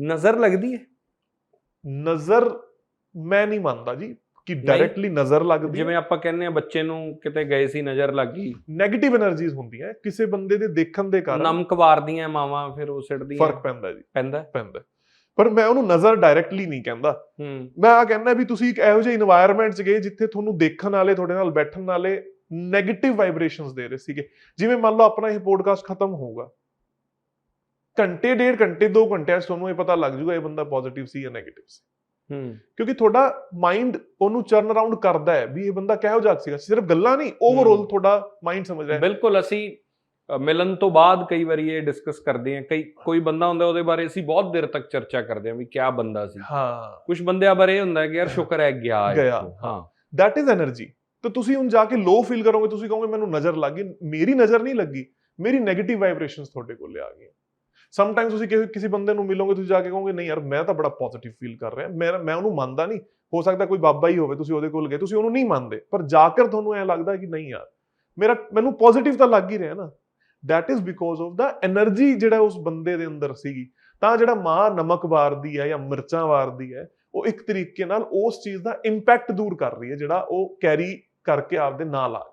ਨਜ਼ਰ ਲੱਗਦੀ ਹੈ? ਨਜ਼ਰ ਮੈਂ ਨਹੀਂ ਮੰਨਦਾ ਜੀ ਕਿ ਡਾਇਰੈਕਟਲੀ ਨਜ਼ਰ ਲੱਗਦੀ ਜਿਵੇਂ ਆਪਾਂ ਕਹਿੰਦੇ ਆ ਬੱਚੇ ਨੂੰ ਕਿਤੇ ਗਏ ਸੀ ਨਜ਼ਰ ਲੱਗੀ। 네ਗੇਟਿਵ એનર્ਜੀਜ਼ ਹੁੰਦੀਆਂ ਕਿਸੇ ਬੰਦੇ ਦੇ ਦੇਖਣ ਦੇ ਕਾਰਨ ਨਮਕਵਾਰਦੀਆਂ ਮਾਵਾਂ ਫਿਰ ਉਹ ਸਿੱਟਦੀਆਂ। ਫ਼ਰਕ ਪੈਂਦਾ ਜੀ। ਪੈਂਦਾ? ਪੈਂਦਾ। ਪਰ ਮੈਂ ਉਹਨੂੰ ਨਜ਼ਰ ਡਾਇਰੈਕਟਲੀ ਨਹੀਂ ਕਹਿੰਦਾ। ਮੈਂ ਆ ਕਹਿੰਦਾ ਵੀ ਤੁਸੀਂ ਇੱਕ ਇਹੋ ਜਿਹੇ এনवायरमेंट 'ਚ ਗਏ ਜਿੱਥੇ ਤੁਹਾਨੂੰ ਦੇਖਣ ਵਾਲੇ ਤੁਹਾਡੇ ਨਾਲ ਬੈਠਣ ਵਾਲੇ 네ਗੇਟਿਵ ਵਾਈਬ੍ਰੇਸ਼ਨਸ ਦੇ ਰਹੇ ਸੀਗੇ। ਜਿਵੇਂ ਮੰਨ ਲਓ ਆਪਣਾ ਇਹ ਪੋਡਕਾਸਟ ਖਤਮ ਹੋਊਗਾ। ਘੰਟੇ ਡੇਢ ਘੰਟੇ ਦੋ ਘੰਟੇ ਤੁਹਾਨੂੰ ਇਹ ਪਤਾ ਲੱਗ ਜੂਗਾ ਇਹ ਬੰਦਾ ਪੋਜ਼ਿਟਿਵ ਸੀ ਜਾਂ 네ਗੇਟਿਵ ਸੀ। ਹੂੰ। ਕਿਉਂਕਿ ਤੁਹਾਡਾ ਮਾਈਂਡ ਉਹਨੂੰ ਟਰਨ ਅਰਾਊਂਡ ਕਰਦਾ ਹੈ ਵੀ ਇਹ ਬੰਦਾ ਕਿਹੋ ਜਿਹਾ ਸੀਗਾ ਸਿਰਫ ਗੱਲਾਂ ਨਹੀਂ ਓਵਰਆਲ ਤੁਹਾਡਾ ਮਾਈਂਡ ਸਮਝ ਰਿਹਾ ਬਿਲਕੁਲ ਅਸੀਂ ਮਿਲਣ ਤੋਂ ਬਾਅਦ ਕਈ ਵਾਰੀ ਇਹ ਡਿਸਕਸ ਕਰਦੇ ਹਾਂ ਕਈ ਕੋਈ ਬੰਦਾ ਹੁੰਦਾ ਉਹਦੇ ਬਾਰੇ ਅਸੀਂ ਬਹੁਤ ਦੇਰ ਤੱਕ ਚਰਚਾ ਕਰਦੇ ਹਾਂ ਵੀ ਕਿਆ ਬੰਦਾ ਸੀ। ਹਾਂ। ਕੁਝ ਬੰਦਿਆਂ ਬਾਰੇ ਇਹ ਹੁੰਦਾ ਕਿ ਯਾਰ ਸ਼ੁਕਰ ਹੈ ਗਿਆ ਗਿਆ। ਹਾਂ। ਦੈਟ ਇਜ਼ એનર્ਜੀ ਤਾਂ ਤੁਸੀਂ ਹੁਣ ਜਾ ਕੇ ਲੋ ਫੀਲ ਕਰੋਗੇ ਤੁਸੀਂ ਕਹੋਗੇ ਮੈਨੂੰ ਨਜ਼ਰ ਲੱਗੀ ਮੇਰੀ ਨਜ਼ਰ ਨਹੀਂ ਲੱਗੀ ਮੇਰੀ ਨੈਗੇਟਿਵ ਵਾਈਬ੍ਰੇਸ਼ਨਸ ਤੁਹਾਡੇ ਕੋਲੇ ਆ ਗਈਆਂ। ਸਮ ਟਾਈਮਸ ਤੁਸੀਂ ਕਿਸੇ ਕਿਸੇ ਬੰਦੇ ਨੂੰ ਮਿਲੋਗੇ, ਤੁਸੀਂ ਜਾ ਕੇ ਕਹੋਗੇ, ਨਹੀਂ ਯਾਰ, ਮੈਂ ਤਾਂ ਬੜਾ ਪੋਜ਼ਿਟਿਵ ਫੀਲ ਕਰ ਰਿਹਾ, ਮੈਂ ਮੈਂ ਉਹਨੂੰ ਮੰਨਦਾ ਨਹੀਂ। ਹੋ ਸਕਦਾ ਕੋਈ ਬਾਬਾ ਹੀ ਹੋਵੇ, ਤੁਸੀਂ ਉਹਦੇ ਕੋਲ ਗਏ, ਤੁਸੀਂ ਉਹਨੂੰ ਨਹੀਂ ਮੰਨਦੇ, ਪਰ ਜਾਕਰ ਤੁਹਾਨੂੰ ਐ ਲੱਗਦਾ ਕਿ ਨਹੀਂ ਯਾਰ, ਮੇਰਾ, ਮੈਨੂੰ ਪੋਜ਼ਿਟਿਵ ਤਾਂ ਲੱਗ ਹੀ ਰਿਹਾ ਨਾ। That is because of the energy ਜਿਹੜਾ ਉਸ ਬੰਦੇ ਦੇ ਅੰਦਰ ਸੀਗੀ। ਤਾਂ ਜਿਹੜਾ ਮਾਂ ਨਮਕ ਵਾਰਦੀ ਹੈ ਜਾਂ ਮਿਰਚਾਂ ਵਾਰਦੀ ਹੈ, ਉਹ ਇੱਕ ਤਰੀਕੇ ਨਾਲ ਉਸ ਚੀਜ਼ ਦਾ ਇੰਪੈਕਟ ਦੂਰ ਕਰ ਰਹੀ ਹੈ, ਜਿਹੜਾ ਉਹ ਕੈਰੀ ਕਰਕੇ ਆਪਦੇ ਨਾਲ ਆ